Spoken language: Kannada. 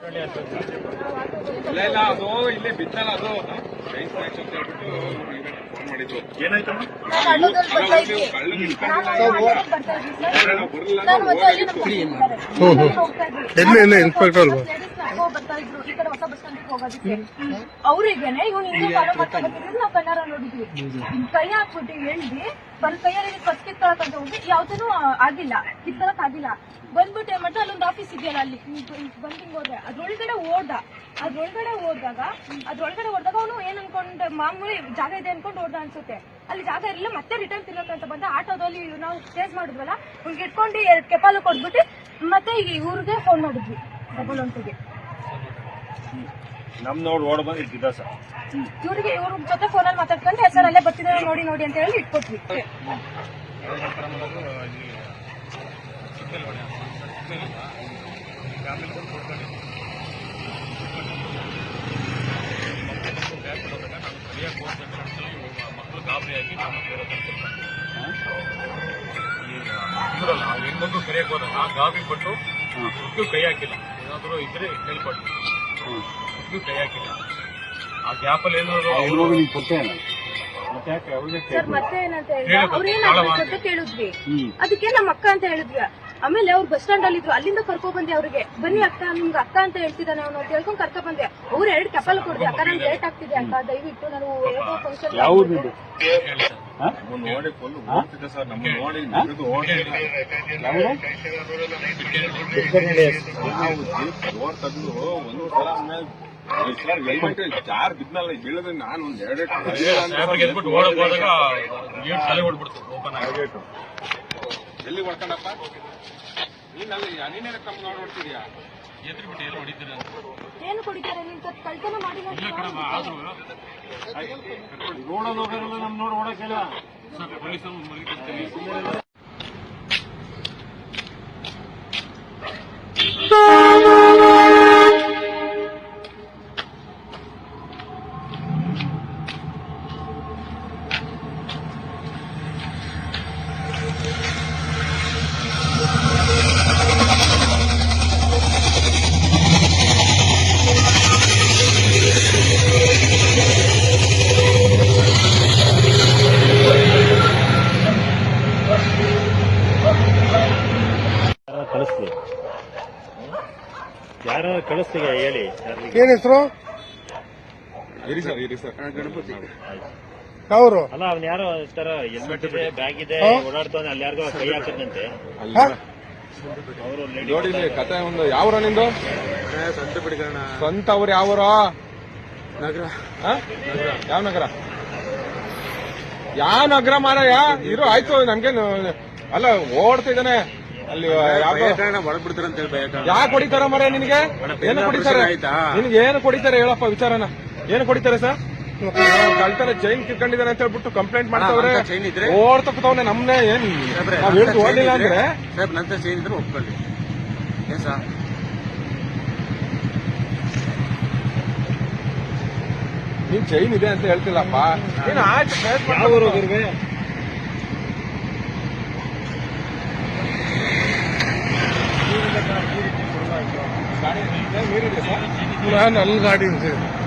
ಇಲ್ಲ ಇಲ್ಲ ಅದು ಇಲ್ಲಿ ಬಿತ್ತಲ್ಲ ಅದು. ರೈಸ್ ಸ್ನ್ಯಾಕ್ಸ್ ಅಂತ ಹೇಳ್ಬಿಟ್ಟು ಫೋನ್ ಮಾಡಿದ್ರು ಏನಾಯ್ತಮ್ಮ. ಎಲ್ಲಿ ಎಲ್ಲಿ ಇನ್ಸ್ಪೆಕ್ಟರ್ ಅಲ್ವಾ? ಯಾಕೋ ಬರ್ತಾ ಇದ್ರು ಈ ಕಡೆ ಹೊಸ ಬಸ್ ಸ್ಟ್ಯಾಂಡ್ ಹೋಗೋದಕ್ಕೆ. ಅವ್ರಿಗೇನೆ ಇವ್ನು ಹಿಂಗೆ ಫಾಲೋ ಮಾಡ್ತಾ ಬರ್ತಿದ್ರು ನಾವು ಕಣ್ಣಾರ ನೋಡಿದ್ವಿ. ಇನ್ ಕೈ ಹಾಕ್ಬಿಟ್ಟು ಹೇಳ್ದಿ ಬಂದ್ ಕೈಯಲ್ಲಿ ಫಸ್ಟ್ ಕಿತ್ಕೊಳಕ್ ಅಂತ ಹೋಗಿ ಯಾವ್ದೂ ಆಗಿಲ್ಲ. ಕಿತ್ಕೊಳಕ್ ಆಗಿಲ್ಲ. ಬಂದ್ಬಿಟ್ಟು ಏನ್ ಮಾಡ್ತಾ ಅಲ್ಲೊಂದು ಆಫೀಸ್ ಇದೆಯಲ್ಲ ಅಲ್ಲಿ. ಬಂದ್ ಹಿಂಗ್ ಹೋದ್ರೆ ಅದ್ರೊಳಗಡೆ ಓಡ್ದ ಅದ್ರೊಳಗಡೆ ಹೋದಾಗ ಅದ್ರೊಳಗಡೆ ಹೋದಾಗ ಅವನು ಏನ್ ಅನ್ಕೊಂಡ್ ಮಾಮೂಲಿ ಜಾಗ ಇದೆ ಅನ್ಕೊಂಡು ಓಡ್ದ ಅನ್ಸುತ್ತೆ. ಅಲ್ಲಿ ಜಾಗ ಇರಲಿಲ್ಲ ಮತ್ತೆ ರಿಟರ್ನ್ ತಿನ್ನೋಕಂತ ಬಂದ. ಆಟೋದಲ್ಲಿ ನಾವು ಚೇಸ್ ಮಾಡಿದ್ವಲ್ಲ ಅವ್ನಿಗೆ ಇಟ್ಕೊಂಡು ಎರಡು ಕೆಪಾಲು ಕೊಟ್ಬಿಟ್ಟು ಮತ್ತೆ ಈ ಇವ್ರಿಗೆ ಫೋನ್ ಮಾಡಿದ್ವಿ ಡಬಲ್ ಒನ್ ನಮ್ ನೋಡಿ ಓಡ್ ಬಂದು ಇದ್ದಿದ್ದ ಸರ್. ಇವ್ರಿಗೆ ಇವ್ರ ಜೊತೆ ಫೋನಲ್ಲಿ ಮಾತಾಡ್ಕೊಂಡು ಸರ್ ಅಲ್ಲೇ ಬರ್ತಿದ್ದಾರೆ ನೋಡಿ ನೋಡಿ ಅಂತ ಹೇಳಿ ಇಟ್ಕೊಟ್ವಿ. ಇದ್ರಲ್ಲ ಹೆಣ್ಮಗು ಕರೆಯಕ್ ಹೋದಾಗ ಗಾಬಿ ಕೊಟ್ಟು ಉದ್ದು ಕೈ ಹಾಕಿಲ್ಲ. ಏನಾದರೂ ಇದ್ರೆ ಹೇಳ್ಕೊಡಿ ಉದ್ದು ಕೈ ಹಾಕಿಲ್ಲ ಆ ಗ್ಯಾಪಲ್ಲಿ ಏನಾದ್ರು ಮತ್ತೆ ಯಾಕೆ ಅವ್ರಿಗೆ ಸರ್ ಮತ್ತೆ ಏನಂತ ಹೇಳಿದ್ರೆ ಅಂತ ಕೇಳಿದ್ವಿ ಅದಕ್ಕೆ ನಮ್ಮ ಅಕ್ಕ ಅಂತ ಹೇಳಿದ್ವಿ. ಆಮೇಲೆ ಅವ್ರು ಬಸ್ ಸ್ಟ್ಯಾಂಡ್ ಅಲ್ಲಿ ಇದ್ರು ಅಲ್ಲಿಂದ ಕರ್ಕೊ ಬಂದೆ ಅವ್ರಿಗೆ. ಬನ್ನಿ ಅಕ್ಕ ನಿಮ್ಗೆ ಅಕ್ಕ ಅಂತ ಹೇಳ್ತಿದ್ದಾನೆ ಅವನು ಅಂತ ಹೇಳ್ಕೊಂಡು ಕರ್ಕೊ ಬಂದೆ. ಅವ್ರು ಎರಡು ಕೆಪಲ್ ಕೊಡ್ದೆ ಅಕ್ಕ ನಂಗೆ ಲೇಟ್ ಆಗ್ತಿದೆ ಅಕ್ಕ ದಯವಿಟ್ಟು ನಾನು ಫಂಕ್ಷನ್ ಜಾರ್ ಬಿದ್ನಲ್ಲ ಬೀಳದ್ರೆ ನಾನು ಒಂದ್ ಎರಡು ಓಪನ್ ಎಲ್ಲಿ ಹೊಡ್ಕೊಂಡಪ್ಪ? ನೀನಲ್ಲಿ ನೀನೇನ ಕಮ್ಮಿ ನೋಡಿ ನೋಡ್ತಿದ್ಯಾ? ಎದ್ರಿ ಬಿಟ್ಟು ಎಲ್ಲ ಹೊಡಿತೀರ ಅಂತ. ಏನು ಕುಡಿತಾರೆ? ನೀನ್ ಸ್ವಲ್ಪ ಕಳ್ತನ ಮಾಡಿಲ್ಲ ಇಲ್ಲ ಕಣಮ್ಮ ಆದ್ರೂ ರೋಡಲ್ಲಿ ಹೋಗೋರೆಲ್ಲ ನಮ್ ನೋಡಿ ಓಡಕ್ಕೆಲ್ಲ. ಸರ್ ಪೊಲೀಸರು ಮುಗಿತೀನಿ ಯಾರ ಕಳಿಸ್ತೀಗ ಹೇಳಿ? ಏನ್ ಹೆಸರು? ಇರಿ ಸರ್ ಇರಿ ಸರ್ ಗಣಪತಿ. ಯಾವ್ರು? ಅಲ್ಲ ಅವ್ನ ಯಾರೋ ತರ ಹೆಲ್ಮೆಟ್ ಇದೆ ಬ್ಯಾಗ್ ಇದೆ ಓಡಾಡ್ತಾನೆ ಅಲ್ಲಿ ಯಾರಿಗೋ ಕೈ ಹಾಕದಂತೆ ಅವರು ನೋಡಿ ಇಲ್ಲಿ ಕತೆ ಒಂದು ಯಾವ್ರ ನಿಂದು? ಸ್ವಂತ ಅವ್ರು ಯಾವ್ರ? ನಗರ. ಯಾವ ನಗರ? ಯಾವ ನಗರ ಮಾರಾಯ? ಇರು ಆಯ್ತು ನಮ್ಗೆ ಅಲ್ಲ ಓಡ್ತಿದ್ದಾನೆ. ಅಲ್ಲಿ ಯಾಕೆ ಹೊಡಿತಾರ ಮರ ನಿನಗೆ? ಏನು ಕೊಡಿತಾರೆ ನಿನ್ಗೆ ಏನು ಕೊಡಿತಾರೆ? ಹೇಳಪ್ಪ ವಿಚಾರನ. ಏನು ಕೊಡಿತಾರೆ ಸರ್? ಕಳ್ತಾನೆ ಚೈನ್ ಕಿತ್ಕೊಂಡಿದ್ದಾನೆ ಅಂತ ಹೇಳ್ಬಿಟ್ಟು ಕಂಪ್ಲೇಂಟ್ ಮಾಡ್ತಾವ್ರೆ. ಓಡ್ತಾ ಕೂತವ್ನೆ ನಮ್ನೆ ಏನ್ ನಾವ್ ಓಡ್ಲಿಲ್ಲ ಅಂದ್ರೆ. ಸಾಹೇಬ್ ನಂತರ ಚೈನ್ ಇದ್ರೆ ಒಪ್ಕೊಳ್ಳಿ. ಏನ್ ಸರ್? ನೀನ್ ಚೈನ್ ಇದೆ ಅಂತ ಹೇಳ್ತಿಲ್ಲಪ್ಪ. ಏನು ಆಯ್ತು ಪ್ರಯತ್ನ ನೀರಿದೆ ಸರ್ ನಾನು ಅಲ್ಲಿ ಗಾಡಿ ಇದೆ ವಿಡಿಯೋ